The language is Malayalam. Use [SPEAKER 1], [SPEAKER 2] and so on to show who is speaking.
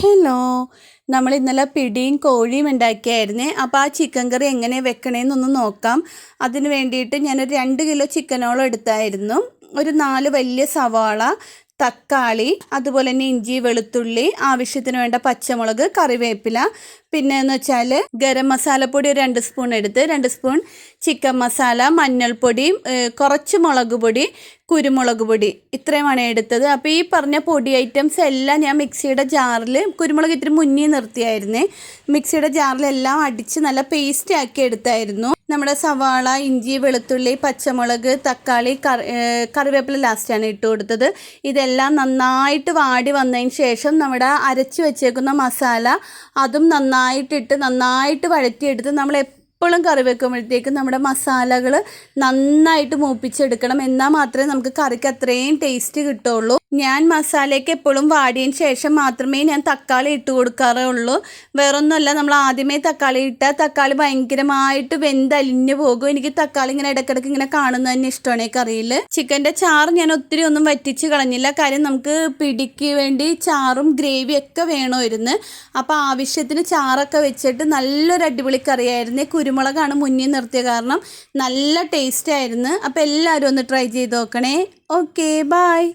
[SPEAKER 1] ഹലോ നമ്മൾ ഇന്നലെ പിടിയും കോഴിയും ഉണ്ടാക്കിയായിരുന്നേ. അപ്പോൾ ആ ചിക്കൻ കറി എങ്ങനെ വെക്കണേന്നൊന്ന് നോക്കാം. അതിന് വേണ്ടിയിട്ട് ഞാനൊരു രണ്ട് കിലോ ചിക്കനോളം എടുത്തായിരുന്നു. ഒരു നാല് വലിയ സവാള തക്കാളി അതുപോലെ തന്നെ ഇഞ്ചി വെളുത്തുള്ളി ആവശ്യത്തിന് വേണ്ട പച്ചമുളക് കറിവേപ്പില. പിന്നെ എന്ന് വെച്ചാൽ ഗരം മസാലപ്പൊടി ഒരു രണ്ട് സ്പൂൺ എടുത്ത് രണ്ട് സ്പൂൺ ചിക്കൻ മസാല മഞ്ഞൾപ്പൊടി കുറച്ച് മുളക് പൊടി കുരുമുളക് പൊടി. ഇത്രയുമാണ് എടുത്തത്. അപ്പോൾ ഈ പറഞ്ഞ പൊടി ഐറ്റംസ് എല്ലാം ഞാൻ മിക്സിയുടെ ജാറിൽ കുരുമുളക് ഇത്തിരി മുന്നേ നിർത്തിയായിരുന്നേ. മിക്സിയുടെ ജാറിലെല്ലാം അടിച്ച് നല്ല പേസ്റ്റ് ആക്കി എടുത്തായിരുന്നു. നമ്മുടെ സവാള ഇഞ്ചി വെളുത്തുള്ളി പച്ചമുളക് തക്കാളി കറിവേപ്പില ലാസ്റ്റാണ് ഇട്ട് കൊടുത്തത്. ഇതെല്ലാം നന്നായിട്ട് വാടി വന്നതിന് ശേഷം നമ്മുടെ അരച്ച് വെച്ചേക്കുന്ന മസാല അതും നന്നായിട്ടിട്ട് നന്നായിട്ട് വഴറ്റിയെടുത്ത് നമ്മൾ എപ്പോഴും കറി വെക്കുമ്പോഴത്തേക്കും നമ്മുടെ മസാലകൾ നന്നായിട്ട് മൂപ്പിച്ചെടുക്കണം എന്നാൽ മാത്രമേ നമുക്ക് കറിക്ക് അത്രയും ടേസ്റ്റ് കിട്ടുള്ളൂ. ഞാൻ മസാലയൊക്കെ എപ്പോഴും വാടിയതിന് ശേഷം മാത്രമേ ഞാൻ തക്കാളി ഇട്ട് കൊടുക്കാറുള്ളൂ. വേറൊന്നുമല്ല നമ്മൾ ആദ്യമേ തക്കാളി ഇട്ടാൽ തക്കാളി ഭയങ്കരമായിട്ട് വെന്തലിഞ്ഞു പോകും. എനിക്ക് തക്കാളി ഇങ്ങനെ ഇടയ്ക്കിടയ്ക്ക് ഇങ്ങനെ കാണുന്നത് തന്നെ ഇഷ്ടമാണ് ഈ കറിയിൽ ചിക്കന്റെ ചാറ് ഞാൻ ഒത്തിരി ഒന്നും വറ്റിച്ച് കളഞ്ഞില്ല. കാര്യം നമുക്ക് പിടിക്ക് വേണ്ടി ചാറും ഗ്രേവിയൊക്കെ വേണമായിരുന്നു. അപ്പോൾ ആവശ്യത്തിന് ചാറൊക്കെ വെച്ചിട്ട് നല്ലൊരു അടിപൊളി കറിയായിരുന്നു. കുരുമുളകാണ് മുന്നിൽ നിർത്തിയ കാരണം നല്ല ടേസ്റ്റ് ആയിരുന്നു. അപ്പോൾ എല്ലാവരും ഒന്ന് ട്രൈ ചെയ്ത് നോക്കണേ. Okay bye